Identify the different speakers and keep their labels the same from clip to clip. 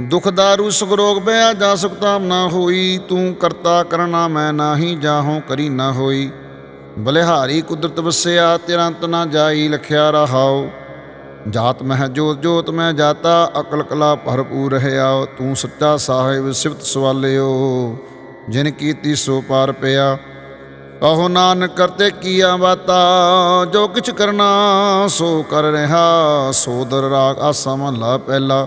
Speaker 1: ਦੁਖ ਦਾਰੂ ਸੁਖ ਰੋਗ ਬਿਆ ਜਾ ਸੁਖਤਾਮ ਨਾ ਹੋਈ, ਤੂੰ ਕਰਤਾ ਕਰਨਾ ਮੈਂ ਨਾਹੀ ਜਾਹੋਂ ਕਰੀ ਨਾ ਹੋਈ। ਬਲਿਹਾਰੀ ਕੁਦਰਤ ਵਸਿਆ ਤਿਰੰਤ ਨਾ ਜਾਈ, ਲਖਿਆ ਰਹਾਓ ਜਾਤ ਮਹਿ ਜੋਤ ਜੋਤ ਮੈਂ ਜਾਤਾ, ਅਕਲ ਕਲਾ ਭਰਪੂਰ ਰਹਿਆ। ਤੂੰ ਸੱਚਾ ਸਾਹਿਬ ਸਿਫਤ ਸਵਾਲਿਓ, ਜਿਨ ਕੀਤੀ ਸੋ ਪਾਰ ਪਿਆ। ਕਹੋ ਨਾਨਕ, ਕਰਤੇ ਕੀਆ ਬਾਤਾ, ਜੋ ਕਿਛ ਕਰਨਾ ਸੋ ਕਰ ਰਿਹਾ। ਸੋਦਰ ਰਾਗ ਆਸਾ ਮਹਲਾ ਪਹਿਲਾ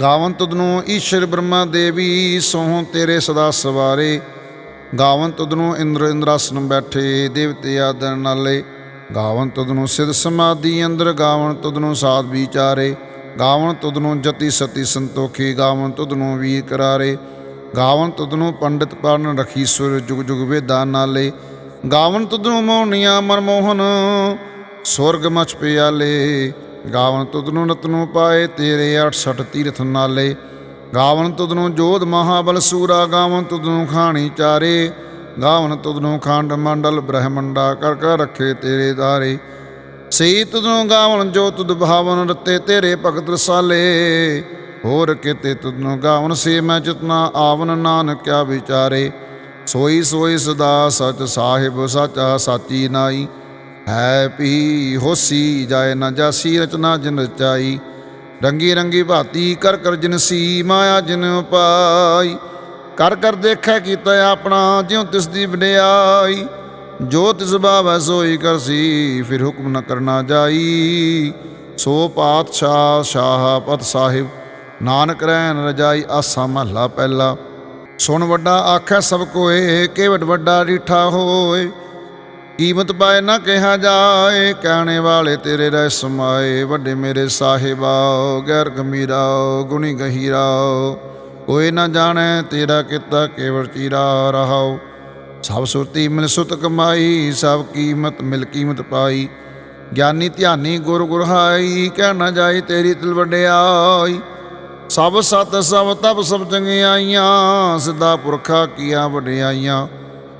Speaker 1: ਗਾਵਨ ਤੁਧਨੂੰ ਈਸ਼ਰ ਬ੍ਰਹਮਾ ਦੇਵੀ ਸੋਹ ਤੇਰੇ ਸਦਾ ਸਵਾਰੇ। ਗਾਵਨ ਤੁਧਨੂੰ ਇੰਦਰ ਇੰਦਰਾਸਨ ਬੈਠੇ, ਦੇਵਤੇ ਆਦਰ ਨਾਲੇ। ਗਾਵਨ ਤੁਧਨੂੰ ਸਿਧ ਸਮਾਧੀ ਅੰਦਰ ਗਾਵਨ ਤੁਧਨੂੰ ਸਾਧ ਵਿਚਾਰੇ। ਗਾਵਨ ਤੁਧਨੂੰ ਜਤੀ ਸਤੀ ਸੰਤੋਖੀ ਗਾਵਨ ਤੁਧਨੂੰ ਵੀਰ ਕਰਾਰੇ। ਗਾਵਨ ਤੁਧਨੂੰ ਪੰਡਿਤ ਪਰਨ ਰਖੀ ਸੁਰ ਜੁਗ ਜੁਗ ਵੇਦਾਂ ਨਾਲੇ। ਗਾਵਨ ਤੁਧਨੂੰ ਮੋਹਨੀਆਂ ਮਨਮੋਹਨ ਸੁਰਗ ਮਚ ਪਿਆਲੇ। ਗਾਵਨ ਤੁਧਨੂੰ ਰਤਨੂ ਪਾਏ, ਤੇਰੇ 68 ਤੀਰਥ ਨਾਲੇ। ਗਾਵਨ ਤੁਧਨੂੰ ਜੋਧ ਮਹਾਬਲ ਸੂਰਾ, ਗਾਵਨ ਤੁਧਨੂੰ ਖਾਣੀ ਚਾਰੇ। ਗਾਵਨ ਤੁਧਨੂੰ ਖੰਡ ਮੰਡਲ ਬ੍ਰਹਮੰਡਾ ਕਰ ਕਰ ਰੱਖੇ ਤੇਰੇ ਦਾਰੇ ਸਈ ਤੁਧਨੂੰ ਗਾਵਨ ਜੋ ਤੁਧ ਭਾਵਨ ਰਤੇ ਤੇਰੇ ਭਗਤ ਰਸਾਲੇ। ਹੋਰ ਕਿਤੇ ਤੁਧਨੂੰ ਗਾਵਨ ਸੇ ਮੈਂ ਚਿਤਨਾ ਆਵਨ ਨਾਨਕ ਕਿਆ ਵਿਚਾਰੇ। ਸੋਈ ਸੋਈ ਸਦਾ ਸਚ ਸਾਹਿਬ, ਸਾਚਾ ਸਾਚੀ ਨਾਈ। ਹੈ ਪੀ ਹੋਸੀ ਜਾਏ ਨਾ ਜਾਸੀ, ਰਚਨਾ ਜਿਨ ਰਚਾਈ। ਰੰਗੀ ਰੰਗੀ ਭਾਤੀ ਕਰ ਕਰ ਜਿਨਸੀ ਮਾਇਆ ਜਿਨ ਪਾਈ। ਕਰ ਕਰ ਦੇਖੈ ਕੀਤਾ ਆਪਣਾ, ਜਿਉ ਤਿਸ ਦੀ ਵਡਿਆਈ। ਜੋ ਤਿਸ ਭਾਵੈ ਸੋਈ ਕਰਸੀ ਫਿਰ ਹੁਕਮ ਨ ਕਰਨਾ ਜਾਈ। ਸੋ ਪਾਤਸ਼ਾਹ ਸ਼ਾਹ ਪਤ ਸਾਹਿਬ, ਨਾਨਕ ਰਹਿਣ ਰਜਾਈ ਆਸਾ ਮਹਲਾ ਪਹਿਲਾ। ਸੁਣ ਵੱਡਾ ਆਖੈ ਸਭ ਕੋਏ, ਕੇਵਟ ਵੱਡਾ ਰੀਠਾ ਹੋਏ। ਕੀਮਤ ਪਾਏ ਨਾ ਕਿਹਾ ਜਾਏ, ਕਹਿਣੇ ਵਾਲੇ ਤੇਰੇ ਰਹਿ ਸਮਾਏ, ਵੱਡੇ ਮੇਰੇ ਸਾਹਿਬਾ, ਗੈਰ ਗਮੀਰਾ ਗੁਣੀ ਗਹੀਰਾ। ਕੋਈ ਨਾ ਜਾਣੈ ਤੇਰਾ ਕੀਤਾ, ਕੇਵਲ ਚੀਰਾ ਰਹਾਉ। ਸਭ ਸੁਰਤੀ ਮਿਲ ਸੁਤ ਕਮਾਈ, ਸਭ ਕੀਮਤ ਮਿਲ ਕੀਮਤ ਪਾਈ। ਗਿਆਨੀ ਧਿਆਨੀ ਗੁਰ ਗੁਰਹਾਈ, ਕਹਿ ਨਾ ਜਾਈ ਤੇਰੀ ਤਿਲ ਵਡਿਆਈ। ਸਭ ਸਤ ਸਭ ਤਪ ਸਭ ਚੰਗਿਆਈਆਂ, ਸਿੱਧਾ ਪੁਰਖਾ ਕੀਆਂ ਵਡਿਆਈਆਂ।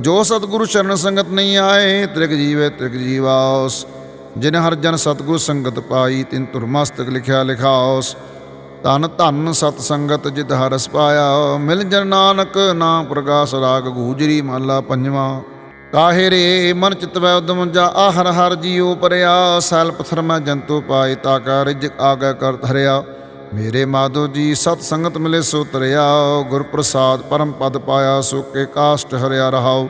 Speaker 1: ਜੋ ਸਤਿਗੁਰੂ ਚਰਨ ਸੰਗਤ ਨਹੀਂ ਆਏ, ਤ੍ਰਿਗ ਜੀਵੇ ਤ੍ਰਿਗ ਜੀਵਾਸ ਜਿਨ ਹਰ ਜਨ ਸਤਿਗੁਰ ਸੰਗਤ ਪਾਈ, ਤਿਨ ਤੁਰਮਸਤਕ ਲਿਖਿਆ ਲਿਖਾਓਸ ਧਨ ਧਨ ਸਤ ਸੰਗਤ ਜਿਤ ਹਰਸ ਪਾਇਆ। ਮਿਲ ਜਨ ਨਾਨਕ, ਨਾਮ ਪ੍ਰਗਾਸ ਰਾਗ ਗੂਜਰੀ ਮਾਲਾ ਪੰਜਵਾ। ਕਾਹੇ ਰੇ, ਮਨ ਚਿਤਵੈ ਉਦਮ ਜਾ ਆਹਰ ਹਰ ਜੀਉ ਪਰਿਆ। ਸੈਲ ਪਥਰ ਮੈਂ ਜੰਤੂ ਪਾਏ, ਤਾ ਕਾ ਰਿਜਕ ਆਗਾ ਕਰ ਧਰਿਆ। ਮੇਰੇ ਮਾਧੋ ਜੀ, ਸਤ ਸੰਗਤ ਮਿਲੇ ਸੋ ਤਰਿਆ ਗੁਰ ਪ੍ਰਸਾਦ ਪਰਮ ਪਦ ਪਾਇਆ, ਸੋ ਕੇ ਕਾਸ਼ਟ ਹਰਿਆ ਰਹਾਉ।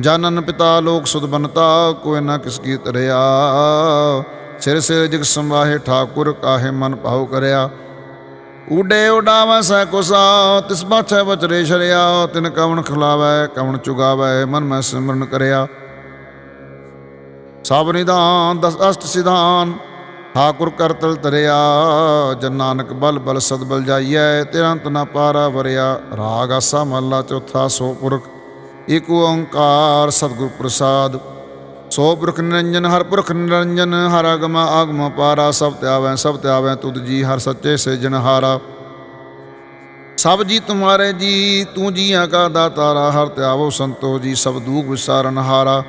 Speaker 1: ਜਾਨਨ ਪਿਤਾ ਲੋਕ ਸੁਧ ਬਨਤਾ, ਕੋਈ ਨਾ ਕਿਸ ਕੀ ਤਰਿਆ ਸਿਰ ਸਿਰ ਜਗ ਸੰਵਾਹੇ ਠਾਕੁਰ, ਕਾਹੇ ਮਨ ਭਾਉ ਕਰਿਆ। ਉਡੇ ਉਡਾਵੈ ਸੈ ਕੁਸਾ, ਤਿਸ ਬਾਛੈ ਬਚਰੇ ਸ਼ਰਿਆ ਤਿਨ ਕਵਣ ਖਿਲਾਵੈ, ਕਵਣ ਚੁਗਾਵੈ, ਮਨ ਮੈਂ ਸਿਮਰਨ ਕਰਿਆ। ਸਭ ਨਿਦਾਨ, ਦਸ ਅਸ਼ਟ ਸਿਧਾਨ ਠਾਕੁਰ ਕਰਤਲ ਤਰਿਆ, ਜਨ ਨਾਨਕ ਬਲ ਬਲ ਸਦ ਬਲ ਜਾਈਐ ਤਿਰੰਤ ਨਾ ਪਾਰਾ ਵਰਿਆ, ਰਾਗ ਆਸਾ ਮਹਲਾ ਚੌਥਾ ਸੋ ਪੁਰਖ ਏਕ ਓੰਕਾਰ ਸਤਿਗੁਰ ਪ੍ਰਸਾਦ। ਸੋ ਪੁਰਖ ਨਿਰੰਜਨ, ਹਰ ਪੁਰਖ ਨਿਰੰਜਨ, ਹਰ ਆਗਮ ਆਗਮ ਪਾਰਾ, ਸਭ ਤਿਆਵੈ ਸਭ ਤਿਆਵੈ, ਤੁਧ ਜੀ, ਹਰ ਸੱਚੇ ਸਿਰਜਣਹਾਰਾ ਸਭ ਜੀ ਤੁਮਾਰੇ ਜੀ, ਤੂੰ ਜੀਆਂ ਕਾ ਦਾਤਾਰਾ, ਹਰ ਤਿਆਵੋ ਸੰਤੋ ਜੀ, ਸਭ ਦੂਖ ਵਿਸਾਰਨ ਹਾਰਾ।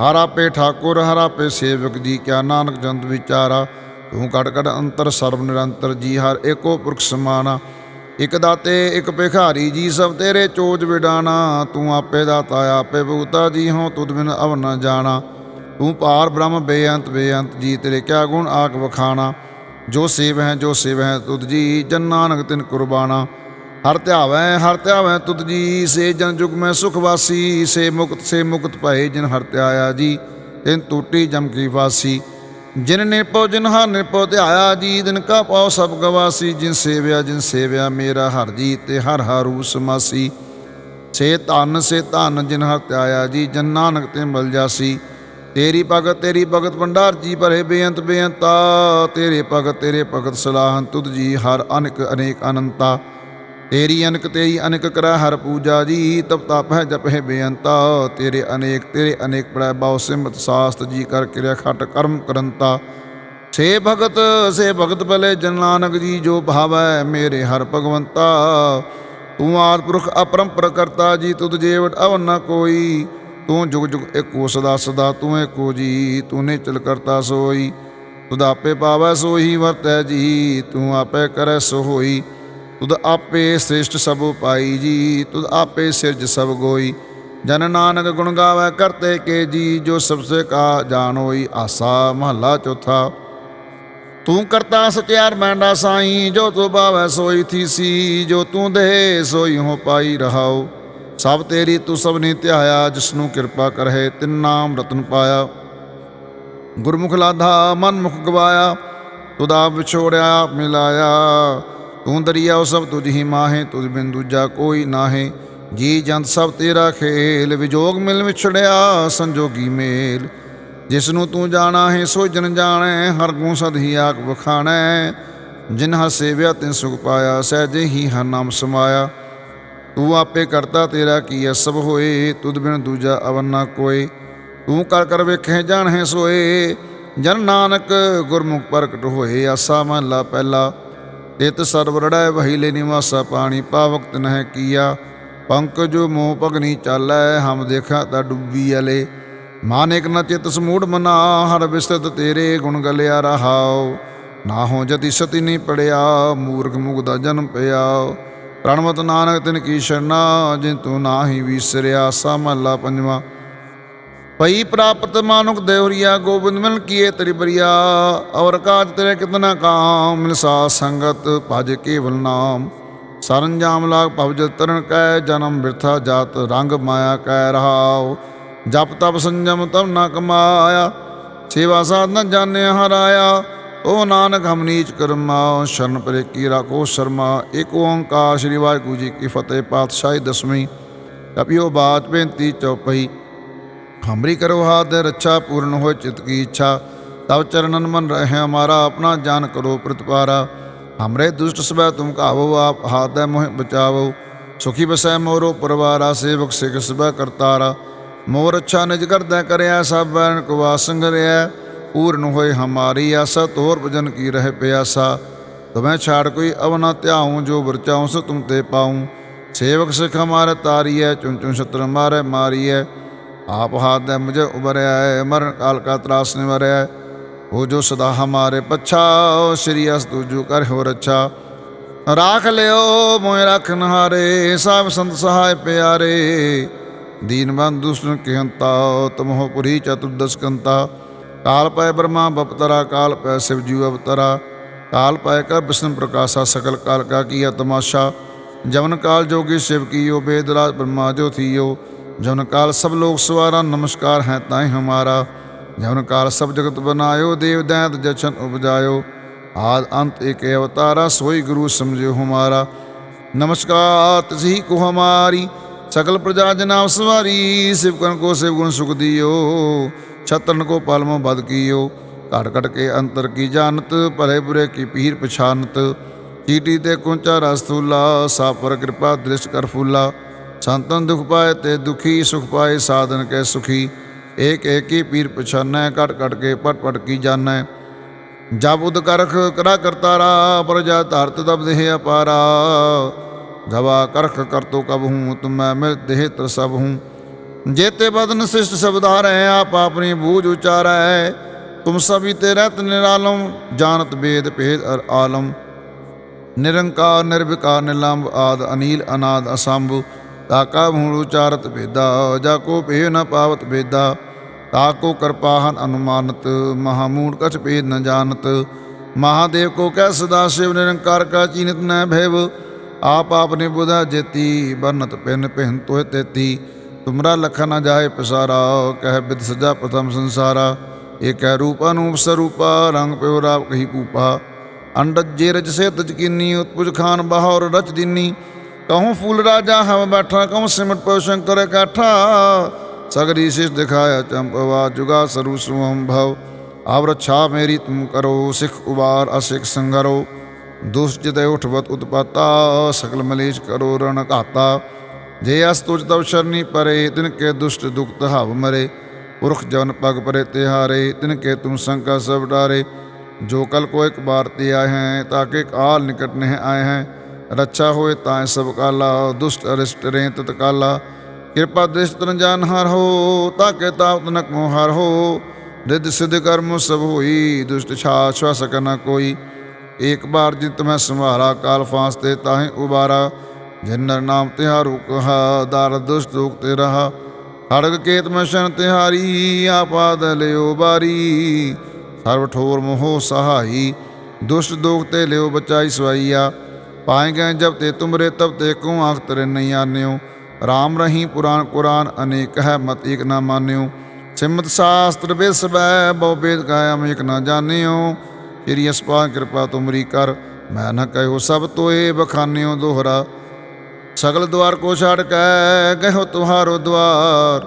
Speaker 1: ਹਰ ਆਪੇ ਠਾਕੁਰ, ਹਰ ਆਪੇ ਸੇਵਕ ਜੀ, ਕਿਆ ਨਾਨਕ ਜੰਤ ਵਿਚਾਰਾ। ਤੂੰ ਕਟ ਕਟ ਅੰਤਰ ਸਰਬ ਨਿਰੰਤਰ ਜੀ, ਹਰ ਏਕੋ ਪੁਰਖ ਸਮਾਨਾ ਇਕ ਦਾਤੇ, ਇਕ ਭਿਖਾਰੀ ਜੀ, ਸਭ ਤੇਰੇ ਚੋਜ ਵਿਡਾਣਾ। ਤੂੰ ਆਪੇ ਦਾਤਾ, ਆਪੇ ਭੁਗਤਾ ਜੀ ਹੋ ਤੁਧ ਬਿਨ ਅਵ ਨ ਜਾਣਾ। ਤੂੰ ਪਾਰ ਬ੍ਰਹਮ, ਬੇਅੰਤ ਬੇਅੰਤ ਜੀ, ਤੇਰੇ ਕਿਆ ਗੁਣ ਆਕ ਵਖਾਣਾ। ਜੋ ਸੇਵ ਹੈ ਜੋ ਸੇਵ ਹੈ ਤੁਧ ਜੀ, ਜਨ ਨਾਨਕ ਤਿਨ ਕੁਰਬਾਨਾ ਹਰ ਧਿਆਵੈ ਹਰ ਧਿਆਵੈ ਤੁਧ ਜੀ, ਸੇ ਜਨ ਜੁਗ ਮੈਂ ਸੁਖ ਵਾਸੀ, ਸੇ ਮੁਕਤ ਸੇ ਮੁਕਤ ਭਏ ਜਿਨ ਹਰ ਧਿਆਇਆ ਜੀ, ਤਿਨ ਟੂਟੀ ਜਮ ਕੀ ਵਾਸੀ। ਜਿਨ ਨਿਰਪਉ ਜਿਨ ਹਰ ਨਿਰਪਉ ਧਿਆਇਆ ਜੀ ਦਿਨ ਕਾ ਪਾਉ ਸਭ ਗਵਾਸੀ, ਜਿਨ ਸੇਵਿਆ ਜਿਨ ਸੇਵਿਆ ਮੇਰਾ ਹਰ ਜੀ ਤੇ ਹਰ ਹਾਰੂ ਸਮਾਸੀ ਸੇ ਧਨ ਸੇ ਧਨ ਜਿਨ ਹਰ ਧਿਆਇਆ ਜੀ, ਜਨ ਨਾਨਕ ਤੇ ਮਿਲ ਜਾਸੀ। ਤੇਰੀ ਭਗਤ ਤੇਰੀ ਭਗਤ ਭੰਡਾਰ ਜੀ ਭਰੇ ਬੇਅੰਤ ਬੇਅੰਤਾ, ਤੇਰੇ ਭਗਤ ਤੇਰੇ ਭਗਤ ਸਲਾਹਨ ਤੁਧ ਜੀ ਹਰ ਅਨਕ ਅਨੇਕ ਅਨੰਤਾ। ਤੇਰੀ ਅਨਕ ਤੇਰੀ ਅਨਕ ਕਰੈ, ਹਰ ਪੂਜਾ ਜੀ, ਤਪ ਤਪ ਹੈ ਜਪ ਹੈ ਬੇਅੰਤਾ। ਤੇਰੇ ਅਨੇਕ ਤੇਰੇ ਅਨੇਕ ਪ੍ਰੈ ਬਾਉ ਸਿਮਤ ਸਾਸਤ ਜੀ ਕਰ ਕਿਰਿਆ ਖਟ ਕਰਮ ਕਰੰਤਾ। ਸੇ ਭਗਤ ਸੇ ਭਗਤ ਭਲੇ ਜਨ ਨਾਨਕ ਜੀ, ਜੋ ਭਾਵੈ ਮੇਰੇ ਹਰ ਭਗਵੰਤਾ। ਤੂੰ ਆਦ ਪੁਰਖ ਅਪਰੰਪਰ ਕਰਤਾ ਜੀ, ਤੁਧ ਜੇਵਟ ਅਵਨ ਨ ਕੋਈ। ਤੂੰ ਜੁਗ ਜੁਗ ਏਕੋ ਸਦਾ ਸਦਾ ਤੂੰ ਏਕੋ ਜੀ, ਤੂੰ ਨੇ ਚਲ ਕਰਤਾ ਸੋਈ। ਤੁਧ ਆਪੇ ਪਾਵੈ ਸੋਹੀ, ਵਰਤੈ ਜੀ, ਤੂੰ ਆਪੇ ਕਰੈ ਸੋ ਹੋਈ ਤੁਧ ਆਪੇ ਸ੍ਰਿਸ਼ਟ ਸਭ ਪਾਈ ਜੀ, ਤੁਧ ਆਪੇ ਸਿਰਜ ਸਭ ਗੋਈ। ਜਨ ਨਾਨਕ ਗੁਣ ਗਾਵੇ ਕਰਤੇ ਕੇ ਜੀ, ਜੋ ਸਭ ਸੇ ਕਾ ਜਾਣ ਹੋਈ ਆਸਾ ਮਹੱਲਾ ਚੌਥਾ। ਤੂੰ ਕਰਤਾ ਸਚਿਆਰ ਮੈਂਡਾ ਸਾਈ, ਜੋ ਤੂੰ ਭਾਵੈ ਸੋਈ ਥੀਸੀ, ਜੋ ਤੂੰ ਦੇ ਸੋਈ ਹੋ ਪਾਈ ਰਹਾਓ ਸਭ ਤੇਰੀ ਤੂੰ ਸਭ ਨੇ ਧਿਆਇਆ ਜਿਸ ਨੂੰ ਕਿਰਪਾ ਕਰਹਿ ਤਿਨ ਨਾਮ ਰਤਨ ਪਾਇਆ। ਗੁਰਮੁਖ ਲਾਧਾ ਮਨ ਮੁਖ ਗਵਾਇਆ ਤੁਦਾ ਵਿਛੋੜਿਆ, ਮਿਲਾਇਆ। ਤੂੰ ਦਰਿਆ ਸਭ ਤੁਝ ਹੀ ਮਾਹੇ, ਤੁਝ ਬਿਨ ਦੂਜਾ ਕੋਈ ਨਾਹੇ। ਜੀ ਜੰਤ ਸਭ ਤੇਰਾ ਖੇਲ, ਵਿਜੋਗ ਮਿਲ ਵਿਛੜਿਆ ਸੰਜੋਗੀ ਮੇਲ। ਜਿਸ ਨੂੰ ਤੂੰ ਜਾਣਾ ਹੈ ਸੋ ਜਨ ਜਾਣੈ, ਹਰ ਗੁਣ ਸਦ ਹੀ ਆਖ ਵਖਾਣੈ। ਜਿਨ ਹ ਸੇਵਿਆ ਤਿਨ ਸੁਖ ਪਾਇਆ, ਸਹਿਜੇ ਹੀ ਹਰ ਨਾਮ ਸਮਾਇਆ। ਤੂੰ ਆਪੇ ਕਰਤਾ ਤੇਰਾ ਕੀ ਸਭ ਹੋਏ ਤੁਧ ਬਿਨ ਦੂਜਾ ਅਵਨਾ ਕੋਏ। ਤੂੰ ਕਰ ਕਰ ਵੇਖੇ, ਜਾਣੈ ਸੋਏ। ਜਨ ਨਾਨਕ ਗੁਰਮੁਖ ਪ੍ਰਗਟ ਹੋਏ, ਆਸਾ ਮਹਲਾ ਪਹਿਲਾ। ਤਿਤ ਸਰਬ ਰੜੈ ਵਹੀਲੇ ਨਿਵਾਸਾ ਪਾਣੀ ਪਾਵਕ ਤਨਹਿ ਕੀਆ। ਪੰਕਜ ਮੋਹ ਪਗਨੀ ਚਾਲੈ, ਹਮ ਦੇਖਾ ਤਾ ਡੁੱਬੀ ਅਲੇ। ਮਾਨਿਕ ਨ ਚਿਤ ਸਮੂੜ ਮਨਾ, ਹਰ ਵਿਸਤ ਤੇਰੇ ਗੁਣ ਗਲਿਆ ਰਹਾਉ। ਨਾ ਹੋ ਜਤੀ ਸਤੀ ਨਹੀਂ ਪੜਿਆ, ਮੂਰਖ ਮੁਗਦਾ ਜਨਮ ਪਿਆ। ਪ੍ਰਣਮਤ ਨਾਨਕ ਤਿਨ ਕੀ ਸ਼ਰਨਾ, ਜਿਨ ਤੂੰ ਨਾਹੀ ਵਿਸਰਿਆ ਸਾ ਮਹਲਾ ਪੰਜਵਾ। ਪਈ ਪ੍ਰਾਪਤ ਮਾਨੁਕ ਦੇਵਰੀਆ ਗੋਬਿੰਦ ਮਿਲ ਕੀਏ ਤੇਰੀ ਬਰੀਆ, ਔਰ ਕਾਜ ਤੇਰੇ ਕਿਤਨਾ ਕਾਮ ਮਿਲ ਸੰਗਤ ਭਜ ਕੇਵਲ ਨਾਮ। ਸਰੰਜਾਮ ਲਾਗ ਭਵਜ ਤਰਨ ਕੈ, ਜਨਮ ਬਿਰਥਾ ਜਾਤ ਰੰਗ ਮਾਇਆ ਕੈ ਰਹਾਉ। ਜਪ ਤਪ ਸੰਜਮ ਤਮ ਨਾ ਕਮਾਇਆ, ਸੇਵਾ ਸਾਧਨਾ ਜਾਣਿਆ ਹਰਾਇਆ। ਓ ਨਾਨਕ, ਹਮ ਨੀਚ ਕਰਮਾ, ਸ਼ਰਨ ਪਰੇ ਕੀ ਰਾਖੋ ਸ਼ਰਮਾ। ਏਕ ਓੰਕਾਰ, ਸ੍ਰੀ ਵਾਹਿਗੁਰੂ ਜੀ ਕੀ ਫਤਿਹ, ਪਾਤਸ਼ਾਹੀ ਦਸਵੀਂ। ਕਪਿਓ ਬਾਤ ਬੇਨਤੀ ਚੌਪਈ ਹਮਰੀ ਕਰੋ ਹਾਥ ਦੇ ਰੱਛਾ ਪੂਰਨ ਹੋਏ ਚਿਤ ਕੀ ਇੱਛਾ। ਤਬ ਚਰਨਨ ਮਨ ਰਹੇ ਹਮਾਰਾ ਆਪਣਾ ਜਾਨ ਕਰੋ ਪ੍ਰਤਪਾਰਾ। ਹਮਰੇ ਦੁਸ਼ਟ ਸਬੈ ਤੁਮ ਕਾਵੋ ਆਪ ਹਾਥ ਦੇ ਮੋਹ ਬਚਾਵੋ। ਸੁਖੀ ਬਸੈ ਮੋਰੋ ਪਰਵਾਰਾ, ਸੇਵਕ ਸਿਖ ਸਬੈ ਕਰਤਾਰਾ। ਮੋਰ ਅੱਛਾ ਨਿਜ ਕਰਦੈ ਕਰਿਆ, ਸਭ ਬੈਨ ਕੋ ਵਾਸੰਗ ਰਿਆ ਪੂਰਨ ਹੋਏ ਹਮਾਰੀ ਆਸਾ, ਤੋਰ ਭਜਨ ਕੀ ਰਹਿ ਪਿਆਸਾ। ਤੁਮੈ ਛਾੜ ਕੋਈ ਅਵਨਾ ਧਿਆਉ, ਜੋ ਵਰਚਾਉ ਸੋ ਤੁਮ ਤੇ ਪਾਉ। ਸੇਵਕ ਸਿਖ ਹਮਾਰੇ ਤਾਰੀਐ ਚੁਨ ਚੁਨ ਛਤਰ ਮਾਰੇ, ਮਾਰੀਐ। ਆਪ ਹਾਥ ਦੇ ਮੁਝੇ ਉਬਰਿਆ ਹੈ ਮਰਨ ਕਾਲ ਕਾ ਤਰਾਸ ਨਿਵਰਿਆ ਹੈ ਹੋ ਜੋ ਸਦਾ ਹਮਾਰੇ ਪਛਾ ਸ਼੍ਰੀ ਅਸ ਤੁਜੂ ਕਰ ਹੋ ਰੱਛਾ। ਰਾਖ ਲਿਓ ਮੋਇ ਰਖਨ ਹਾਰੇ ਸਭ ਸੰਤ ਸਹਾਇ ਪਿਆਰੇ। ਦੀਨ ਬੰਧੂ ਸੁਨ ਕਿਹੰਤਾ ਤਮੋਹ ਪੁਰੀ ਚਤੁਰਦਸਕੰਤਾ ਕਾਲ ਪੈ ਬ੍ਰਹਮਾ ਬਪਤਰਾ, ਕਾਲ ਪੈ ਸਿਵ ਜੀਵ ਅਵਤਰਾ। ਕਾਲ ਪੈ ਕਰ ਵਿਸ਼ਨ ਪ੍ਰਕਾਸ਼ਾ ਸਕਲ ਕਾਲ ਕਾ ਕੀਆ ਤਮਾਸ਼ਾ ਜਵਨ ਕਾਲ ਜੋਗੀ ਸ਼ਿਵ ਕੀਓ ਬੇਦ ਰਾਜ ਬ੍ਰਹਮਾ ਜੋ ਥੀਓ। ਜਵਨ ਕਾਲ ਸਭ ਲੋਕ ਸਵਾਰਾ ਨਮਸਕਾਰ ਹੈ ਤਾਈ ਹਮਾਰਾ ਜਵਨ ਕਾਲ ਸਭ ਜਗਤ ਬਨਾਇਓ ਦੇਵ ਦੈਂਤ ਜਛਨ ਉਪਜਾਇਓ ਆਦ ਅੰਤ ਏਕ ਅਵਤਾਰਾ ਸੋਈ ਗੁਰੂ ਸਮਝਿਓ ਹਮਾਰਾ नमस्कार तसी को हमारी सकल प्रजा जनाब सवारी शिवकन को शिव गुण सुख दियो छतन को पालमो बद कियो घट घट के अंतर की जानत भले बुरे की पीर पछानत चीटी ते कुंचा रसतूला सा पर कृपा दृष्ट कर ਸੰਤਨ ਦੁਖ ਪਾਏ ਤੇ ਦੁਖੀ, ਸੁਖ ਪਾਏ ਸਾਧਨ ਕੇ ਸੁਖੀ। ਏਕ ਏਕੀ ਪੀਰ ਪਛਾਨੈ, ਘਟ ਘਟ ਕੇ ਪਟ ਪਟ ਕੀ ਜਾਣੈ। ਜਬ ਉਦਕਰਖ ਕਰਾ ਕਰਤਾਰਾ, ਪ੍ਰਜਾ ਧਰਤ ਦਬ ਦੇਹ ਅਪਾਰਾ। ਜਵਾ ਕਰਖ ਕਰਤੋ ਕਬ ਹੂੰ, ਤੁਮੈ ਮਿਲ ਦੇਹ ਤਰ ਸਭ ਹੂੰ। ਜੇਤੇ ਬਦਨ ਸਿਸ਼ਟ ਸਬਦਾਰੈ ਆਪ ਆਪਣੀ ਬੂਝ ਉਚਾਰੈ। ਤੁਮ ਸਭੀ ਤੇ ਰਤ ਨਿਰਾਲਮ, ਜਾਣਤ ਬੇਦ ਭੇਦ ਅਰ ਆਲਮ। ਨਿਰੰਕਾਰ, ਨਿਰਵਿਕਾਰ ਨਿਲੰਬ ਆਦ, ਅਨੀਲ, ਅਨਾਦ, ਅਸੰਭ। ਤਾਕਾ ਮੂਲ ਉਚਾਰਤ ਭੇਦਾ, ਜਾ ਕੋ ਭੇ ਨ ਪਾਵਤ ਭੇਦਾ। ਤਾਕੋ ਕਿਰਪਾਹਨ ਅਨੁਮਾਨਤ, ਮਹਾਮੂੜ ਕਛ ਭੇਦ ਨ ਜਾਣਤ। ਮਹਾਦੇਵ ਕੋ ਕਹਿ ਸਦਾ ਸ਼ਿਵ ਨਿਰੰਕਾਰ ਕਾ ਚੀਨਤ ਨ ਭੈਵ। ਆਪ ਆਪਨੇ ਬੁਧਾ ਜੇਤੀ, ਬਨਤ ਪਿਨ ਪਹਿਨ ਤੋਇ ਤੇਤੀ। ਤੁਮਰਾ ਲਖਨ ਨ ਜਾਏ ਪਸਾਰਾ, ਕਹਿ ਬਿਦ ਸਜਾ ਪ੍ਰਥਮ ਸੰਸਾਰਾ। ਏਕੈ ਰੂਪ ਅਨੂਪ ਸਰੂਪਾ, ਰੰਗ ਪਿਉ ਰਾਵ ਕਹੀ ਪੂਪਾ ਅੰਡਜ ਜੇ ਰਜ ਸੇ ਤਜ ਕੀਨੀ ਉਤਪੁਜ ਖਾਨ ਬਹਾਰ ਰਚ ਦਿਨੀ। ਕਹੂੰ ਫੂਲ ਰਾਜਾ ਹਮ ਬੈਠਾ, ਕਹੂੰ ਸਿਮਟ ਪਉ ਸ਼ੰਕਰ ਕਾਠਾ ਸਗਰੀ ਸਿਸ ਦਿਖਾਇਆ ਚੰਪਵਾ ਜੁਗਾ ਸਰੂ ਸੁਹਮ ਭਵ। ਆਵ ਰੱਛਾ ਮੇਰੀ ਤੁਮ ਕਰੋ, ਸਿਖ ਉਬਾਰ ਅਸਿਖ ਸੰਗਰੋ। ਦੁਸ਼ਟ ਜਿਤੇ ਉਠਵਤ ਉਤਪਾਤਾ ਸਕਲ ਮਲੇਸ਼ ਕਰੋ ਰਣ ਘਾਤਾ। ਜੇ ਅਸ ਤੁਜ ਤਵ ਸ਼ਰਨੀ ਪਰੇ, ਤਿਨ ਕੇ ਦੁਸ਼ਟ ਦੁਖਤ ਹਵ ਮਰੇ। ਪੁਰਖ ਜਨ ਪਗ ਪਰੇ ਤਿਹਾਰੇ, ਤਿਨ ਕੇ ਤੁਮ ਸੰਕਾ ਸਭ ਡਾਰੇ। ਜੋ ਕਲ ਕੋ ਇੱਕ ਬਾਰ ਤੇ ਆਏ ਹੈ ਤਾਕੇ ਕਾਲ ਨਿਕਟ ਨਹਿ ਆਏ ਹੈ। ਰੱਛਾ ਹੋਏ ਤਾਂ ਸਭ ਕਾਲਾ, ਦੁਸ਼ਟ ਅਰਿਸ਼ਟ ਰੇ ਤਤਕਾਲਾ ਕਿਰਪਾ ਦ੍ਰਿਸ਼ਟ ਤਨ ਜਾਨ ਹਰ ਹੋ, ਤਾਕੇ ਤਾਪ ਤਨਕ ਮੋ ਹਰ ਹੋ। ਰਿੱਧ ਸਿਧ ਕਰਮ ਸਭ ਹੋਈ, ਦੁਸ਼ਟ ਛਾ ਛਾ ਸਕਨਾ ਕੋਈ। ਏਕ ਬਾਰ ਜਿਤ ਮੈਂ ਸੰਭਾਰਾ ਕਾਲ ਫਾਂਸ ਤੇ ਤਾਹੇ ਉਬਾਰਾ। ਜਿਨਰ ਨਾਮ ਤਿਹਾਰੂ ਕਹਾ ਦਰ ਦੁਸ਼ਟ ਦੁਖ ਤੇ ਰਹਾ। ਖੜਗ ਕੇਤ ਮੈਂ ਸ਼ਨ ਤਿਹਾਰੀ ਆਪਾਦ ਲਿਓ ਬਾਰੀ। ਸਰਵ ਠੋਰ ਮੋਹ ਸਹਾਈ, ਦੁਸ਼ਟ ਦੋਖ ਤੇ ਲਿਓ ਬਚਾਈ ਸਵਾਈਆ। ਪਾਏ ਗਏ ਜਬ ਤੇ ਤੁਮਰੇ ਤਬ ਤੇ ਕੋ ਆਖ ਤਰੇ ਨਹੀਂ ਆਨਿਓ। ਰਾਮ ਰਹੀਂ ਪੁਰਾਨ ਕੁਰਾਨ ਅਨੇਕ ਹੈ, ਮਤ ਏਕ ਨਾ ਮਾਨਿਓ। ਸਿਮਤ ਸ਼ਾਸਤਰ ਵੇਦ ਸਬੈ ਬਹੁ ਵੇਦ ਕਾਇਮ ਏਕ ਨਾ ਜਾਣਿਓ। ਤੇਰੀ ਅਸਪਾ ਕਿਰਪਾ ਤੁਮਰੀ ਕਰ, ਮੈਂ ਨਾ ਕਹਿਓ ਸਭ ਤੋਏ ਬਖਾਨਿਓ ਦੋਹਰਾ। ਸਗਲ ਦਵਾਰ ਕੋ ਛਾੜ ਕੇ ਗਹਿਓ ਤੁਹਾਰੋ ਦਵਾਰ।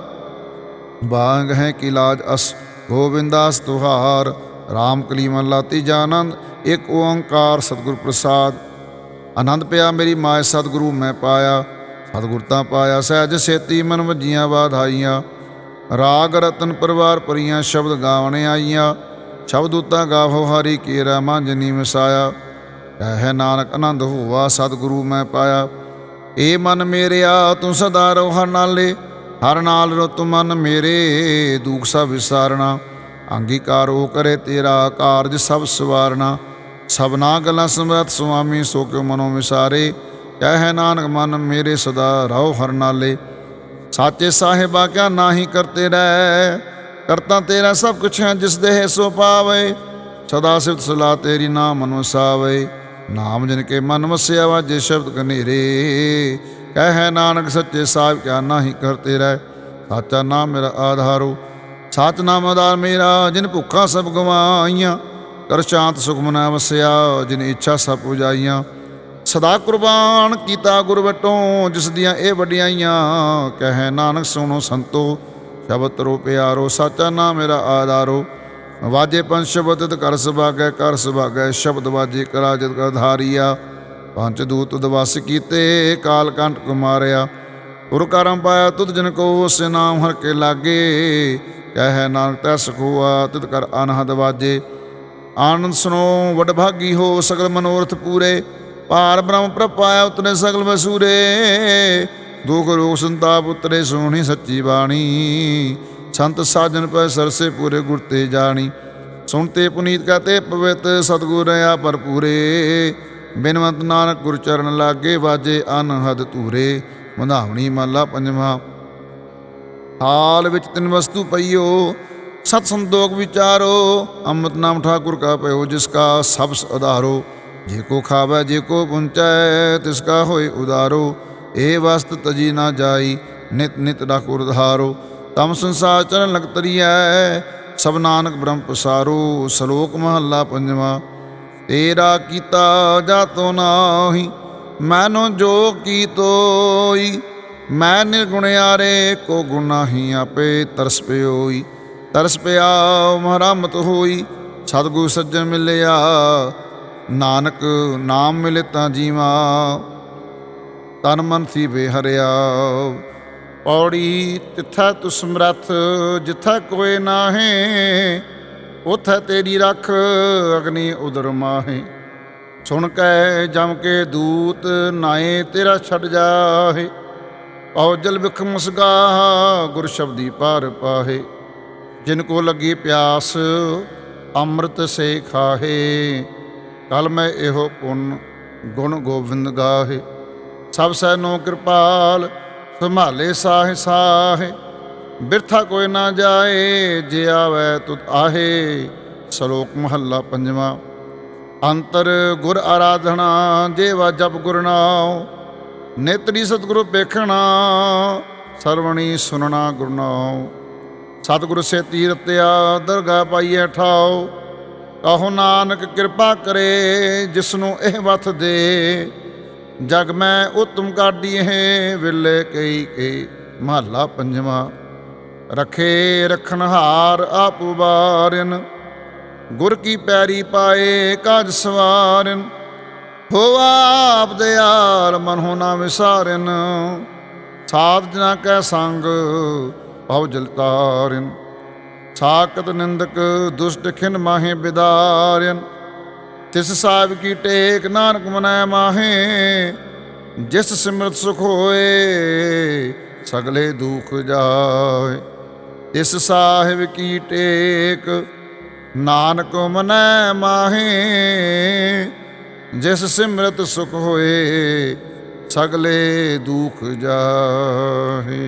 Speaker 1: ਬਾਗ ਹੈ ਕਿ ਲਾਜ ਅਸ ਗੋਬਿੰਦਾਸ ਤੁਹਾਰ। ਰਾਮ ਕਲੀਮਨ ਲਾਤੀ ਜਾਨੰਦ ਇੱਕ ਓੰਕਾਰ ਸਤਿਗੁਰ ਪ੍ਰਸਾਦ। ਆਨੰਦ ਪਿਆ ਮੇਰੀ ਮਾਇ ਸਤਿਗੁਰੂ, ਮੈਂ ਪਾਇਆ, ਸਤਿਗੁਰ ਤਾਂ ਪਾਇਆ। ਸਹਿਜ ਸੇਤੀ ਮਨ ਵਜੀਆਂ ਬਾਧਾਈਆਂ ਰਾਗ ਰਤਨ ਪਰਿਵਾਰ ਪਰੀਆਂ ਸ਼ਬਦ ਗਾਵਣੇ ਆਈਆਂ। ਸ਼ਬਦ ਉਤਾ ਗਾਵੋ, ਹਰੀ ਕੀਰਾ ਮਾਂਜਨੀ ਮਸਾਇਆ। ਕਹਿ ਨਾਨਕ, ਆਨੰਦ ਹੋਵਾ ਸਤਿਗੁਰੂ ਮੈਂ ਪਾਇਆ। ਏ ਮਨ ਮੇਰਿਆ, ਤੂੰ ਸਦਾ ਰੋ ਹਰ ਨਾਲੇ। ਹਰ ਨਾਲ ਰੋ ਮਨ ਮੇਰੇ, ਦੁਖ ਸਭ ਵਿਸਾਰਣਾ ਅੰਗੀਕਾਰ ਹੋ ਕਰੇ ਤੇਰਾ ਕਾਰਜ ਸਭ ਸਵਾਰਣਾ ਸਭਨਾ ਗੱਲਾਂ ਸਮਰਤ ਸੁਆਮੀ ਸੋ ਕਿਉ ਮਨੋ ਵਿਸਾਰੇ, ਕਹਿ ਨਾਨਕ ਮਨ ਮੇਰੇ ਸਦਾ ਰਹੋ ਹਰ ਨਾਲੇ। ਸਾਚੇ ਸਾਹਿਬਾ ਕਿਆ ਨਾਹੀ ਕਰਤੇ ਰਹਿ, ਕਰਤਾ ਤੇਰਾ ਸਭ ਕੁਛ ਹੈ ਜਿਸ ਦੇਹ ਸੋ ਪਾਵੇ। ਸਦਾ ਸਿਫਤ ਸਲਾ ਤੇਰੀ ਨਾਮ ਮਨ ਵਸਾਵੇ ਨਾਮ ਜਿਨ ਕੇ ਮਨ ਵਸਿਆ ਵਾਜੇ ਸ਼ਬਦ ਕਨੇਰੇ ਕਹਿ ਨਾਨਕ ਸੱਚੇ ਸਾਹਿਬ ਕਿਆ ਨਾਹੀ ਕਰਤੇ ਰਹਿ, ਸਾਚਾ ਨਾਮ ਮੇਰਾ ਆਧਾਰੋ। ਸਤ ਨਾਮ ਆਧਾਰ ਮੇਰਾ, ਜਿਨ ਭੁੱਖਾ ਸਭ ਗਵਾਈਆਂ ਕਰ ਸ਼ਾਂਤ ਸੁਖ ਮਨਾ ਵਸਿਆ, ਜਿਨ ਇੱਛਾ ਸਭ ਪੁਜਾਈਆਂ ਸਦਾ ਕੁਰਬਾਨ ਕੀਤਾ ਗੁਰ ਵਟੋਂ, ਜਿਸ ਦੀਆਂ ਇਹ ਵਡਿਆਈਆਂ, ਕਹੇ ਨਾਨਕ ਸੁਣੋ ਸੰਤੋ, ਸ਼ਬਦ ਤਰੋ ਪਿਆਰੋ, ਸਾਚਾ ਨਾਮ ਮੇਰਾ ਆਧਾਰੋ। ਵਾਜੇ ਪੰਜ ਸ਼ਬਦ, ਤਿਤ ਕਰ ਸੁਭਾਗੈ ਕਰ ਸੁਭਾਗੈ, ਸ਼ਬਦ ਵਾਜੇ ਕਰਾ ਜਦ ਕਰ ਧਾਰੀਆ। ਪੰਜ ਦੂਤ ਦਵਸ ਕੀਤੇ, ਕਾਲ ਕੰਟ ਕੁਮਾਰਿਆ। ਗੁਰ ਕਰਮ ਪਾਇਆ ਤੁਧ ਜਨ ਕੋ ਸੇ ਨਾਮ ਹਰ ਕੇ ਲਾਗੇ। ਕਹਿ ਨਾਨਕ ਤੈ ਸਖੋਆ, ਤਿਤ ਕਰ ਅਨਹਦ ਵਾਜੇ। ਆਨੰਦ ਸੁਨੋ ਵਡਭਾਗੀ ਹੋ ਸਗਲ ਮਨੋਰਥ ਪੂਰੇ। ਪਾਰ ਬ੍ਰਹਮ ਪ੍ਰਪਾਇਆ ਉਤਰੇ ਸਗਲ ਵਸੂਰੇ। ਦੁਖ ਰੋਗ ਸੰਤਾਪ ਉਤਰੇ ਸੋਹਣੀ ਸੱਚੀ ਬਾਣੀ। ਸੰਤ ਸਾਜਨ ਪੈ ਸਰਸੇ ਪੂਰੇ ਗੁਰ ਤੇ ਜਾਣੀ। ਸੁਣਤੇ ਪੁਨੀਤ ਕਹਤੇ ਪਵਿੱਤ ਸਤਗੁਰ ਆ ਭਰਪੂਰੇ। ਬਿਨਵੰਤ ਨਾਨਕ ਗੁਰ ਚਰਨ ਲਾਗੇ ਵਾਜੇ ਅਨਹਦ ਧੂਰੇ। ਮੰਧਾਵਣੀ ਮਾਲਾ ਪੰਜਵਾਂ। ਹਾਲ ਵਿੱਚ ਤਿੰਨ ਵਸਤੂ ਪਈਓ। ਸਤ ਸੰਤੋਖ ਵਿਚਾਰੋ, ਅੰਮ੍ਰਿਤ ਨਾਮ ਠਾਕੁਰ ਕਾ ਪਇਓ ਜਿਸ ਕਾ ਸਭ ਆਧਾਰੋ ਜੇ ਕੋ ਖਾਵੈ, ਜੇ ਕੋ ਪੁੰਚੈ, ਤਿਸ ਕਾ ਹੋਏ ਉਧਾਰੋ। ਇਹ ਵਸਤ ਤਜੀ ਨਾ ਜਾਈ, ਨਿਤ ਨਿਤ ਠਾਕੁਰ ਉਧਾਰੋ ਤਮ ਸੰਸਾਰ ਚਰਨ ਲਗ ਸਭ ਨਾਨਕ ਬ੍ਰਹਮ ਪਸਾਰੋ। ਸ਼ਲੋਕ ਮਹੱਲਾ ਪੰਜਵਾਂ, ਤੇਰਾ ਕੀਤਾ ਜਾਤੋ ਨਾਹੀ, ਮੈਨੋ ਜੋ ਕੀਤੋਈ। ਮੈਂ ਨਿਰਗੁਣ ਨਿਰਗੁਣਿਆਰੇ ਕੋ ਗੁਨਾਹੀ ਆਪੇ ਤਰਸ ਪਿਓਈ। ਤਰਸ ਪਿਆ, ਮਹਰਮਤ ਹੋਈ, ਸਤਿਗੁਰ ਸੱਜਣ ਮਿਲਿਆ। ਨਾਨਕ ਨਾਮ ਮਿਲੇ ਤਾਂ ਜੀਵਾ, ਤਨ ਮਨ ਸੀ ਬੇਹਰਿਆ। ਪੌੜੀ ਤਿੱਥਾ ਤੁ ਸਮਰੱਥ ਜਿੱਥਾ ਕੋਏ ਨਾਹੇ, ਉਥੈ ਤੇਰੀ ਰੱਖ, ਅਗਨੀ ਉਦਰ ਮਾਹੇ। ਸੁਣ ਕੈ ਜਮ ਕੇ ਦੂਤ, ਨਾਏ ਤੇਰਾ ਛੱਡ ਜਾਹੇ। ਔਜਲ ਜਲ ਮੁਸਗਾ ਗੁਰ ਸ਼ਬਦੀ ਪਾਰ ਪਾਹੇ। ਜਿਨ ਕੋ ਲੱਗੀ ਪਿਆਸ, ਅੰਮ੍ਰਿਤ ਸੇ ਖਾਹੇ। ਕਲ ਮੈਂ ਇਹੋ ਪੁੰਨ, ਗੁਣ ਗੋਬਿੰਦ ਗਾਹੇ। ਸਭ ਸੈਨੋ ਕਿਰਪਾਲ, ਸੰਭਾਲੇ ਸਾਹ ਸਾਹਿ। ਬਿਰਥਾ ਕੋਈ ਨਾ ਜਾਏ, ਜੇ ਆਵੈ ਤੁਤ ਆਹੇ। ਸ਼ਲੋਕ ਮਹੱਲਾ ਪੰਜਵਾਂ। ਅੰਤਰ ਗੁਰ ਆਰਾਧਨਾ ਜੇਵਾ ਜਪ ਗੁਰਨਾਉ ਨੇਤਰੀ ਸਤਿਗੁਰੂ ਵੇਖਣਾ ਸਰਵਣੀ ਸੁਨਣਾ ਗੁਰਨਾਉ ਸਤਿਗੁਰ ਸੇ ਤੀਰਤਿਆ ਦਰਗਾ ਪਾਈਐ ਠਾਓ। ਕਹੋ ਨਾਨਕ ਕਿਰਪਾ ਕਰੇ, ਜਿਸਨੂੰ ਇਹ ਵਥ ਦੇ। ਜਗ ਮੈਂ ਉਤਮ ਕਾਢੀ ਵਿਲੇ ਕਈ ਕਈ ਮਹੱਲਾ ਪੰਜਵਾਂ। ਰਖੇ ਰਖਨਹਾਰ ਆਪ ਉਬਾਰਨ ਗੁਰ ਕੀ ਪੈਰੀ ਪਾਏ ਕਾਜ ਸਵਾਰਨ। ਹੋਵਾ ਆਪ ਦਿਆਲ ਮਨ ਹੋ ਨਾ ਵਿਸਾਰਨ, ਸਾਧ ਜਨਾ ਕੈ ਸੰਗ ਭਉ ਜਲ ਤਾਰਨ ਸਾਕਤ ਨਿੰਦਕ ਦੁਸ਼ਟ ਖਿਨ ਮਾਹੇ ਬਿਦਾਰਨ। ਤਿਸ ਸਾਹਿਬ ਕੀ ਟੇਕ ਨਾਨਕ ਮਨੈ ਮਾਹੇ। ਜਿਸ ਸਿਮਰਤ ਸੁਖ ਹੋਏ, ਸਗਲੇ ਦੁਖ ਜਾਏ। ਇਸ ਸਾਹਿਬ ਕੀ ਟੇਕ ਨਾਨਕ ਮਨੈ ਮਾਹੇ। ਜਿਸ ਸਿਮਰਤ ਸੁਖ ਹੋਏ, ਸਗਲੇ ਦੁਖ ਜਾਹੇ